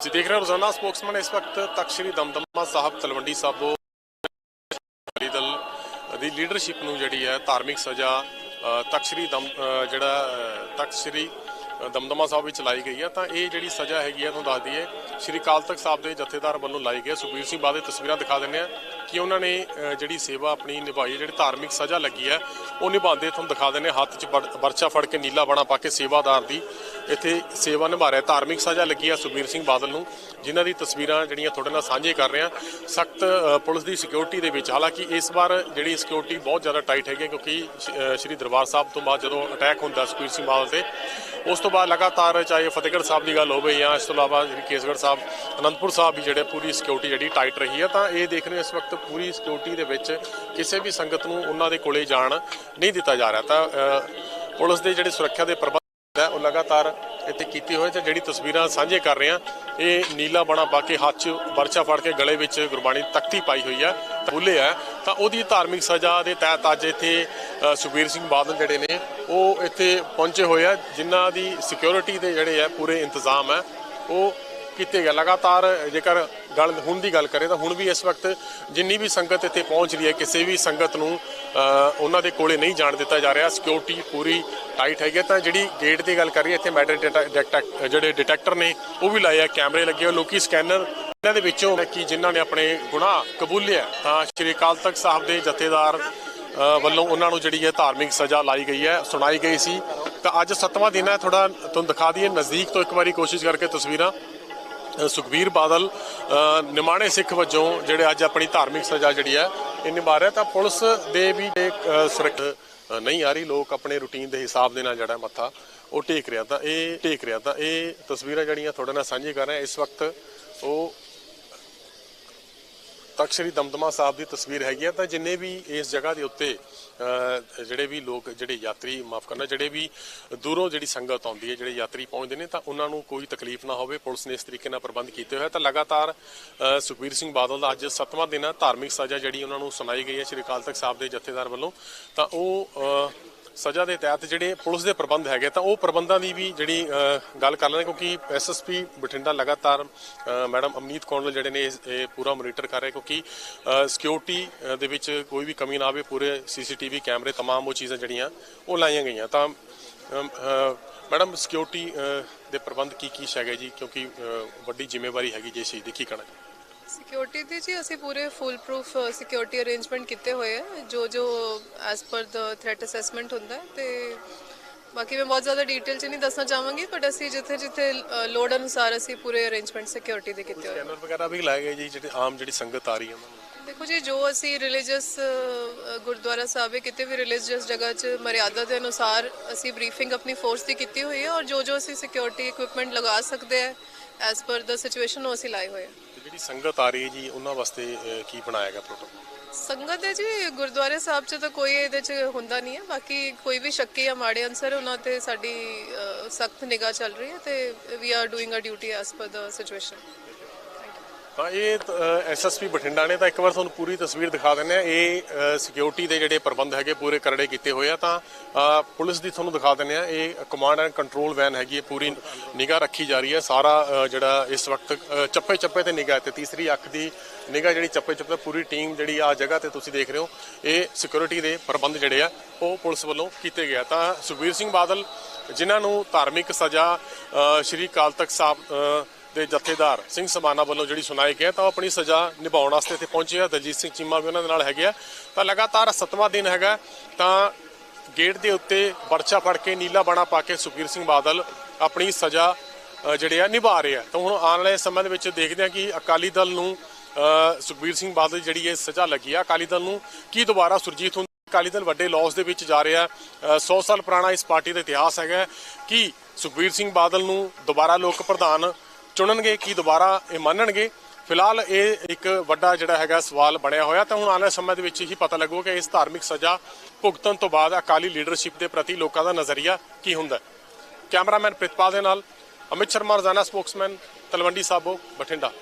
ਤੁਸੀਂ ਦੇਖ ਰਹੇ ਹੋ ਰੋਜ਼ਾਨਾ ਸਪੋਕਸਮੈਨ ਇਸ ਵਕਤ ਤਖਤ ਸ੍ਰੀ ਦਮਦਮਾ ਸਾਹਿਬ ਤਲਵੰਡੀ ਸਾਬੋ ਅਕਾਲੀ ਦਲ ਦੀ ਲੀਡਰਸ਼ਿਪ ਨੂੰ ਜਿਹੜੀ ਹੈ ਧਾਰਮਿਕ ਸਜ਼ਾ ਤਖਤ ਸ੍ਰੀ ਦਮ ਜਿਹੜਾ ਅ, ਤਖਤ ਸ੍ਰੀ ਦਮਦਮਾ ਸਾਹਿਬ ਵਿੱਚ ਲਾਈ ਗਈ ਹੈ ਤਾਂ ਇਹ ਜਿਹੜੀ ਸਜ਼ਾ ਹੈਗੀ ਹੈ ਤੁਹਾਨੂੰ ਦੱਸ ਦਈਏ ਸ੍ਰੀ ਅਕਾਲ ਤਖਤ ਸਾਹਿਬ ਦੇ ਜਥੇਦਾਰ ਵੱਲੋਂ ਲਾਈ ਗਈ ਸੁਖਬੀਰ ਸਿੰਘ ਬਾਦਲ ਤਸਵੀਰਾਂ ਦਿਖਾ ਦਿੰਦੇ ਆ ਕਿ ਉਹਨਾਂ ਨੇ ਜਿਹੜੀ ਸੇਵਾ ਆਪਣੀ ਨਿਭਾਈ ਹੈ ਜਿਹੜੀ ਧਾਰਮਿਕ ਸਜ਼ਾ ਲੱਗੀ ਹੈ ਉਹ ਨਿਭਾਉਂਦੇ ਤੁਹਾਨੂੰ ਦਿਖਾ ਦਿੰਦੇ ਹਾਂ। ਹੱਥ 'ਚ ਬਰਛਾ ਫੜ ਕੇ ਨੀਲਾ ਬਣਾ ਪਾ ਕੇ ਸੇਵਾਦਾਰ ਦੀ ਇੱਥੇ ਸੇਵਾ ਨਿਭਾ ਰਿਹਾ ਧਾਰਮਿਕ ਸਜ਼ਾ ਲੱਗੀ ਆ ਸੁਖਬੀਰ ਸਿੰਘ ਬਾਦਲ ਨੂੰ, ਜਿਨ੍ਹਾਂ ਦੀ ਤਸਵੀਰਾਂ ਜਿਹੜੀਆਂ ਤੁਹਾਡੇ ਨਾਲ ਸਾਂਝੇ ਕਰ ਰਹੇ ਹਾਂ। ਸਖਤ ਪੁਲਿਸ ਦੀ ਸਿਕਿਉਰਿਟੀ ਦੇ ਵਿੱਚ। ਹਾਲਾਂਕਿ ਇਸ ਵਾਰ ਜਿਹੜੀ ਸਿਕਿਉਰਿਟੀ ਬਹੁਤ ਜ਼ਿਆਦਾ ਟਾਈਟ ਹੈਗੀ ਹੈ, ਕਿਉਂਕਿ ਸ਼੍ਰੀ ਦਰਬਾਰ ਸਾਹਿਬ ਤੋਂ ਬਾਅਦ ਜਦੋਂ ਅਟੈਕ ਹੁੰਦਾ ਸੁਖਬੀਰ ਸਿੰਘ ਬਾਦਲ ਤੇ, ਉਸ ਤੋਂ ਬਾਅਦ ਲਗਾਤਾਰ ਚਾਹੇ ਫਤਿਹਗੜ੍ਹ ਸਾਹਿਬ ਦੀ ਗੱਲ ਹੋਵੇ ਜਾਂ ਇਸ ਤੋਂ ਇਲਾਵਾ ਜਿਹੜੀ ਕੇਸਗੜ੍ਹ ਸਾਹਿਬ, ਅਨੰਦਪੁਰ ਸਾਹਿਬ ਵੀ ਜਿਹੜੇ ਪੂਰੀ ਸਿਕਿਉਰਿਟੀ ਜਿਹੜੀ ਟਾਈਟ ਰਹੀ ਹੈ, ਤਾਂ ਇਹ ਦੇਖ ਰਹੇ ਇਸ ਵਕਤ ਪੂਰੀ ਸਿਕਿਉਰਿਟੀ ਦੇ ਵਿੱਚ ਕਿਸੇ ਵੀ ਸੰਗਤ ਨੂੰ ਉਹਨਾਂ ਦੇ ਕੋਲੇ ਜਾਣ ਨਹੀਂ ਦਿੱਤਾ ਜਾ ਰਿਹਾ। ਤਾਂ ਪੁਲਿਸ ਦੇ ਜਿਹੜੇ ਸੁਰੱਖਿਆ ਦੇ ਪ੍ਰਬੰਧ ਹੈ। ਉਹ ਲਗਾਤਾਰ ਇੱਥੇ ਕੀਤੀ ਹੋਈ ਤੇ ਜਿਹੜੀ ਤਸਵੀਰਾਂ ਸਾਂਝੇ ਕਰ ਰਹੇ ਆ ਇਹ ਨੀਲਾ ਬਣਾ ਪਾ ਕੇ ਹੱਥ 'ਚ ਵਰਚਾ ਫੜ ਕੇ ਗਲੇ ਵਿੱਚ ਗੁਰਬਾਣੀ ਤਖਤੀ ਪਾਈ ਹੋਈ ਹੈ ਬੁੱਲੇ ਹੈ। ਤਾਂ ਉਹਦੀ ਧਾਰਮਿਕ ਸਜ਼ਾ ਦੇ ਤਹਿਤ ਅੱਜ ਇੱਥੇ ਸੁਖਬੀਰ ਸਿੰਘ ਬਾਦਲ ਜਿਹੜੇ ਨੇ, ਉਹ ਇੱਥੇ ਪਹੁੰਚੇ ਹੋਏ ਆ ਜਿਨ੍ਹਾਂ ਦੀ ਸਿਕਿਉਰਿਟੀ ਦੇ ਜਿਹੜੇ ਹੈ ਪੂਰੇ ਇੰਤਜ਼ਾਮ ਹੈ, ਉਹ ਕੀਤੇ ਗਏ। ਲਗਾਤਾਰ ਜੇਕਰ ਗੱਲ ਹੁਣ ਦੀ ਗੱਲ ਕਰੇ ਤਾਂ ਹੁਣ ਵੀ ਇਸ ਵਕਤ ਜਿੰਨੀ ਵੀ ਸੰਗਤ ਇੱਥੇ ਪਹੁੰਚ ਰਹੀ ਹੈ, ਕਿਸੇ ਵੀ ਸੰਗਤ ਨੂੰ ਉਹਨਾਂ ਦੇ ਕੋਲੇ ਨਹੀਂ ਜਾਣ ਦਿੱਤਾ ਜਾ ਰਿਹਾ। ਸਿਕਿਉਰਿਟੀ ਪੂਰੀ ਟਾਈਟ ਹੈਗੀ ਹੈ। ਤਾਂ ਜਿਹੜੀ ਗੇਟ ਦੀ ਗੱਲ ਕਰੀਏ, ਇੱਥੇ ਮੈਟਲ ਡਿਟੈਕਟ ਜਿਹੜੇ ਡਿਟੈਕਟਰ ਨੇ, ਉਹ ਵੀ ਲਾਏ ਆ, ਕੈਮਰੇ ਲੱਗੇ ਹੋਏ, ਲੋਕੀ ਸਕੈਨਰ ਇਹਨਾਂ ਦੇ ਵਿੱਚੋਂ ਕਿ ਜਿਨ੍ਹਾਂ ਨੇ ਆਪਣੇ ਗੁਨਾਹ ਕਬੂਲਿਆ ਤਾਂ ਸ਼੍ਰੀ ਅਕਾਲ ਤਖਤ ਸਾਹਿਬ ਦੇ ਜਥੇਦਾਰ ਵੱਲੋਂ ਉਹਨਾਂ ਨੂੰ ਜਿਹੜੀ ਹੈ ਧਾਰਮਿਕ ਸਜ਼ਾ ਲਾਈ ਗਈ ਹੈ, ਸੁਣਾਈ ਗਈ ਸੀ। ਤਾਂ ਅੱਜ ਸੱਤਵਾਂ ਦਿਨ ਹੈ ਥੋੜਾ ਤੁਹਾਨੂੰ ਦਿਖਾ ਦਈਏ, ਨਜ਼ਦੀਕ ਤੋਂ ਇੱਕ ਵਾਰੀ ਕੋਸ਼ਿਸ਼ ਕਰਕੇ ਤਸਵੀਰਾਂ। ਸੁਖਬੀਰ ਬਾਦਲ ਨਿਮਾਣੇ ਸਿੱਖ ਵਜੋਂ ਜਿਹੜੇ ਅੱਜ ਆਪਣੀ ਧਾਰਮਿਕ ਸਜ਼ਾ ਜਿਹੜੀ ਹੈ ਇਹ ਨਿਭਾ ਰਿਹਾ ਤਾਂ ਪੁਲਿਸ ਦੇ ਵੀ ਸੁਰੱਖਿਆ ਨਹੀਂ ਆ ਰਹੀ, ਲੋਕ ਆਪਣੇ ਰੁਟੀਨ ਦੇ ਹਿਸਾਬ ਦੇ ਨਾਲ ਜਿਹੜਾ ਮੱਥਾ ਉਹ ਟੇਕ ਰਿਹਾ ਤਾਂ ਇਹ, ਟੇਕ ਰਿਹਾ ਤਾਂ ਇਹ ਤਸਵੀਰਾਂ ਜਿਹੜੀਆਂ ਤੁਹਾਡੇ ਨਾਲ ਸਾਂਝੀ ਕਰ ਰਿਹਾ, ਇਸ ਵਕਤ ਉਹ ਤਖਤ ਸ੍ਰੀ ਦਮਦਮਾ ਸਾਹਿਬ ਦੀ ਤਸਵੀਰ ਹੈਗੀ ਆ, ਤਾਂ ਜਿੰਨੇ ਵੀ ਇਸ ਜਗ੍ਹਾ ਦੇ ਉੱਤੇ ਜਿਹੜੇ ਵੀ ਲੋਕ, ਜਿਹੜੇ ਯਾਤਰੀ, ਮਾਫ ਕਰਨਾ, ਜਿਹੜੇ ਵੀ ਦੂਰੋਂ ਜਿਹੜੀ ਸੰਗਤ ਆਉਂਦੀ ਹੈ, ਜਿਹੜੇ ਯਾਤਰੀ ਪਹੁੰਚਦੇ ਨੇ, ਤਾਂ ਉਹਨਾਂ ਨੂੰ ਕੋਈ ਤਕਲੀਫ ਨਾ ਹੋਵੇ, ਪੁਲਿਸ ਨੇ ਇਸ ਤਰੀਕੇ ਨਾਲ ਪ੍ਰਬੰਧ ਕੀਤੇ ਹੋਏ ਤਾਂ ਲਗਾਤਾਰ ਸੁਖਬੀਰ ਸਿੰਘ ਬਾਦਲ ਦਾ ਅੱਜ ਸੱਤਵਾਂ ਦਿਨ ਹੈ ਧਾਰਮਿਕ ਸਜ਼ਾ ਜਿਹੜੀ ਉਹਨਾਂ ਨੂੰ ਸੁਣਾਈ ਗਈ ਹੈ, ਸ੍ਰੀ ਅਕਾਲ ਤਖਤ ਸਾਹਿਬ ਦੇ ਜਥੇਦਾਰ ਵੱਲੋਂ। ਤਾਂ ਉਹ ਸਜ਼ਾ ਦੇ ਤਹਿਤ ਜਿਹੜੇ ਪੁਲਿਸ ਦੇ ਪ੍ਰਬੰਧ ਹੈਗੇ ਤਾਂ ਉਹ ਪ੍ਰਬੰਧਾਂ ਦੀ ਵੀ ਜਿਹੜੀ ਗੱਲ ਕਰ ਲੈਣੇ ਕਿਉਂਕਿ ਐਸਐਸਪੀ ਬਠਿੰਡਾ ਲਗਾਤਾਰ ਮੈਡਮ ਅਮਨੀਤ ਕੌਂਡਲ ਜਿਹੜੇ ਨੇ ਇਹ ਪੂਰਾ ਮੋਨੀਟਰ ਕਰ ਰਹੇ, ਕਿਉਂਕਿ ਸਿਕਿਉਰਿਟੀ ਦੇ ਵਿੱਚ ਕੋਈ ਵੀ ਕਮੀ ਨਾ ਆਵੇ, ਪੂਰੇ ਸੀਸੀਟੀਵੀ ਕੈਮਰੇ ਤਮਾਮ ਉਹ ਚੀਜ਼ਾਂ ਜਿਹੜੀਆਂ, ਉਹ ਲਾਈਆਂ ਗਈਆਂ। ਤਾਂ ਮੈਡਮ ਸਿਕਿਉਰਿਟੀ ਦੇ ਪ੍ਰਬੰਧ ਕੀ ਕੀ ਹੈਗੇ ਜੀ, ਕਿਉਂਕਿ ਵੱਡੀ ਜ਼ਿੰਮੇਵਾਰੀ ਹੈਗੀ ਜੀ ਇਸ ਚੀਜ਼ ਦੀ ਕੀ ਕਹਿਣਾ ਸਿਕਿਉਰਿਟੀ ਦੇ ਜੀ ਅਸੀਂ ਪੂਰੇ ਫੁੱਲ ਪ੍ਰੂਫ ਸਿਕਿਉਰਿਟੀ ਅਰੇਂਜਮੈਂਟ ਕੀਤੇ ਹੋਏ ਆ। ਜੋ ਜੋ ਐਸ ਪਰ ਦਾ ਥ੍ਰੈਟ ਅਸੈਸਮੈਂਟ ਹੁੰਦਾ ਹੈ ਤੇ ਬਾਕੀ ਮੈਂ ਬਹੁਤ ਜ਼ਿਆਦਾ ਡਿਟੇਲ ਚ ਨਹੀਂ ਦੱਸਣਾ ਚਾਹਾਂਗੀ ਬਟ ਅਸੀਂ ਜਿੱਥੇ ਜਿੱਥੇ ਲੋਡ ਅਨੁਸਾਰ ਅਸੀਂ ਪੂਰੇ ਅਰੇਂਜਮੈਂਟ ਸਿਕਿਉਰਿਟੀ ਦੇ ਕੀਤੇ ਹੋਏ ਆ। ਸਕੈਨਰ ਵਗੈਰਾ ਵੀ ਲਾਏ ਗਏ ਜੀ ਜਿਹੜੇ ਆਮ ਜਿਹੜੀ ਸੰਗਤ ਆ ਰਹੀ ਹੈ ਉਹਨਾਂ ਨੂੰ? ਦੇਖੋ ਜੀ ਜੋ ਅਸੀਂ ਰਿਲੀਜੀਅਸ ਗੁਰਦੁਆਰਾ ਸਾਹਿਬ ਹੈ ਕਿਤੇ ਵੀ ਰਿਲੀਜੀਅਸ ਜਗ੍ਹਾ 'ਚ ਮਰਿਆਦਾ ਦੇ ਅਨੁਸਾਰ ਅਸੀਂ ਬਰੀਫਿੰਗ ਆਪਣੀ ਫੋਰਸ ਦੀ ਕੀਤੀ ਹੋਈ ਹੈ ਔਰ ਜੋ ਜੋ ਅਸੀਂ ਸਿਕਿਉਰਿਟੀ ਇਕਵਿਪਮੈਂਟ ਲਗਾ ਸਕਦੇ ਆ ਐਸ ਪਰ ਦਾ ਸਿਚੁਏਸ਼ਨ ਉਹ ਅਸੀਂ ਲਾਏ ਹੋਏ ਆ। ਜਿਹੜੀ ਸੰਗਤ ਆ ਰਹੀ ਹੈ ਜੀ, ਉਹਨਾਂ ਵਾਸਤੇ ਕੀ ਬਣਾਇਆ ਗਿਆ ਪ੍ਰੋਟੋਕੋਲ? ਸੰਗਤ ਹੈ ਜੀ, ਗੁਰਦੁਆਰੇ ਸਾਹਿਬ 'ਚ ਤਾਂ ਕੋਈ ਇਹਦੇ 'ਚ ਹੁੰਦਾ ਨਹੀਂ ਹੈ। ਬਾਕੀ ਕੋਈ ਵੀ ਸ਼ੱਕੀ ਜਾਂ ਮਾੜੇ ਅਨਸਰ, ਉਹਨਾਂ ਤੇ ਸਾਡੀ ਸਖਤ ਨਿਗਾਹ ਚੱਲ ਰਹੀ ਹੈ ਤੇ we are doing a duty as per the situation ਤਾਂ ਇਹ ਐਸਐਸਪੀ ਬਠਿੰਡਾ ਨੇ ਤਾਂ ਇੱਕ ਵਾਰ ਤੁਹਾਨੂੰ ਪੂਰੀ ਤਸਵੀਰ ਦਿਖਾ ਦਿੰਦੇ ਆ ਇਹ ਸਿਕਿਉਰਿਟੀ ਦੇ ਜਿਹੜੇ ਪ੍ਰਬੰਧ ਹੈਗੇ, ਪੂਰੇ ਕਰੜੇ ਕੀਤੇ ਹੋਏ ਆ। ਤਾਂ ਪੁਲਿਸ ਦੀ ਤੁਹਾਨੂੰ ਦਿਖਾ ਦਿੰਦੇ ਆ ਇਹ ਕਮਾਂਡ ਐਂਡ ਕੰਟਰੋਲ ਵੈਨ ਹੈਗੀ ਹੈ। ਪੂਰੀ ਨਿਗਾਹ ਰੱਖੀ ਜਾ ਰਹੀ ਹੈ। ਸਾਰਾ ਜਿਹੜਾ ਇਸ ਵਕਤ ਚੱਪੇ ਚੱਪੇ ਤੇ ਨਿਗਾਹ ਤੇ ਤੀਸਰੀ ਅੱਖ ਦੀ ਨਿਗਾਹ ਜਿਹੜੀ ਚੱਪੇ ਚੱਪੇ ਪੂਰੀ ਟੀਮ ਜਿਹੜੀ ਆ ਜਗ੍ਹਾ ਤੇ ਤੁਸੀਂ ਦੇਖ ਰਹੇ ਹੋ, ਇਹ ਸਿਕਿਉਰਿਟੀ ਦੇ ਪ੍ਰਬੰਧ ਜਿਹੜੇ ਆ, ਉਹ ਪੁਲਿਸ ਵੱਲੋਂ ਕੀਤੇ ਗਏ ਆ। ਤਾਂ ਸੁਖਬੀਰ ਸਿੰਘ ਬਾਦਲ, ਜਿਨ੍ਹਾਂ ਨੂੰ ਧਾਰਮਿਕ ਸਜ਼ਾ ਸ਼੍ਰੀ ਅਕਾਲ ਤਖਤ ਸਾਹਿਬ ਦੇ ਜਥੇਦਾਰ ਸਿੰਘ ਸਮਾਨਾ ਵੱਲੋਂ ਜਿਹੜੀ ਸੁਣਾਈ ਗਈ ਤਾਂ ਉਹ ਆਪਣੀ ਸਜ਼ਾ ਨਿਭਾਉਣ ਵਾਸਤੇ ਇੱਥੇ ਪਹੁੰਚੇ ਆ। ਦਲਜੀਤ ਸਿੰਘ ਚੀਮਾ ਵੀ ਉਹਨਾਂ ਦੇ ਨਾਲ ਹੈਗੇ ਆ। ਤਾਂ ਲਗਾਤਾਰ ਸੱਤਵਾਂ ਦਿਨ ਹੈਗਾ, ਤਾਂ ਗੇਟ ਦੇ ਉੱਤੇ ਪਰਚਾ ਫੜ ਕੇ ਨੀਲਾ ਬਾਣਾ ਪਾ ਕੇ ਸੁਖਬੀਰ ਸਿੰਘ ਬਾਦਲ ਆਪਣੀ ਸਜ਼ਾ ਜਿਹੜੇ ਆ, ਨਿਭਾ ਰਹੇ ਆ। ਤਾਂ ਹੁਣ ਆਉਣ ਵਾਲੇ ਸਮੇਂ ਦੇ ਵਿੱਚ ਦੇਖਦੇ ਆ ਕਿ ਅਕਾਲੀ ਦਲ ਨੂੰ ਸੁਖਬੀਰ ਸਿੰਘ ਬਾਦਲ ਜਿਹੜੀ ਇਹ ਸਜ਼ਾ ਲੱਗੀ ਆ, ਅਕਾਲੀ ਦਲ ਨੂੰ ਕੀ ਦੁਬਾਰਾ ਸੁਰਜੀਤ ਹੁੰਦੀ ਅਕਾਲੀ ਦਲ ਵੱਡੇ ਲਾਸ ਦੇ ਵਿੱਚ ਜਾ ਰਿਹਾ 100 ਸਾਲ ਪੁਰਾਣਾ ਇਸ ਪਾਰਟੀ ਦਾ ਇਤਿਹਾਸ ਹੈਗਾ ਕਿ ਸੁਖਬੀਰ ਸਿੰਘ ਬਾਦਲ ਨੂੰ ਦੁਬਾਰਾ ਲੋਕ ਪ੍ਰਧਾਨ ਚੁਣਨਗੇ ਕੀ ਦੁਬਾਰਾ ਇਹ ਮੰਨਣਗੇ? ਫਿਲਹਾਲ ਇਹ ਇੱਕ ਵੱਡਾ ਜਿਹੜਾ ਹੈਗਾ ਸਵਾਲ ਬਣਿਆ ਹੋਇਆ। ਤਾਂ ਹੁਣ ਆਉਣ ਵਾਲੇ ਸਮੇਂ ਦੇ ਵਿੱਚ ਹੀ ਪਤਾ ਲੱਗੂ ਕਿ ਇਸ ਧਾਰਮਿਕ ਸਜ਼ਾ ਭੁਗਤਣ ਤੋਂ ਬਾਅਦ ਅਕਾਲੀ ਲੀਡਰਸ਼ਿਪ ਦੇ ਪ੍ਰਤੀ ਲੋਕਾਂ ਦਾ ਨਜ਼ਰੀਆ ਕੀ ਹੁੰਦਾ ਕੈਮਰਾਮੈਨ ਪ੍ਰਿਤਪਾਲ ਦੇ ਨਾਲ ਅਮਿਤ ਸ਼ਰਮਾ, ਰਜ਼ਾਨਾ ਸਪੋਕਸਮੈਨ ਤਲਵੰਡੀ ਸਾਬੋ, ਬਠਿੰਡਾ।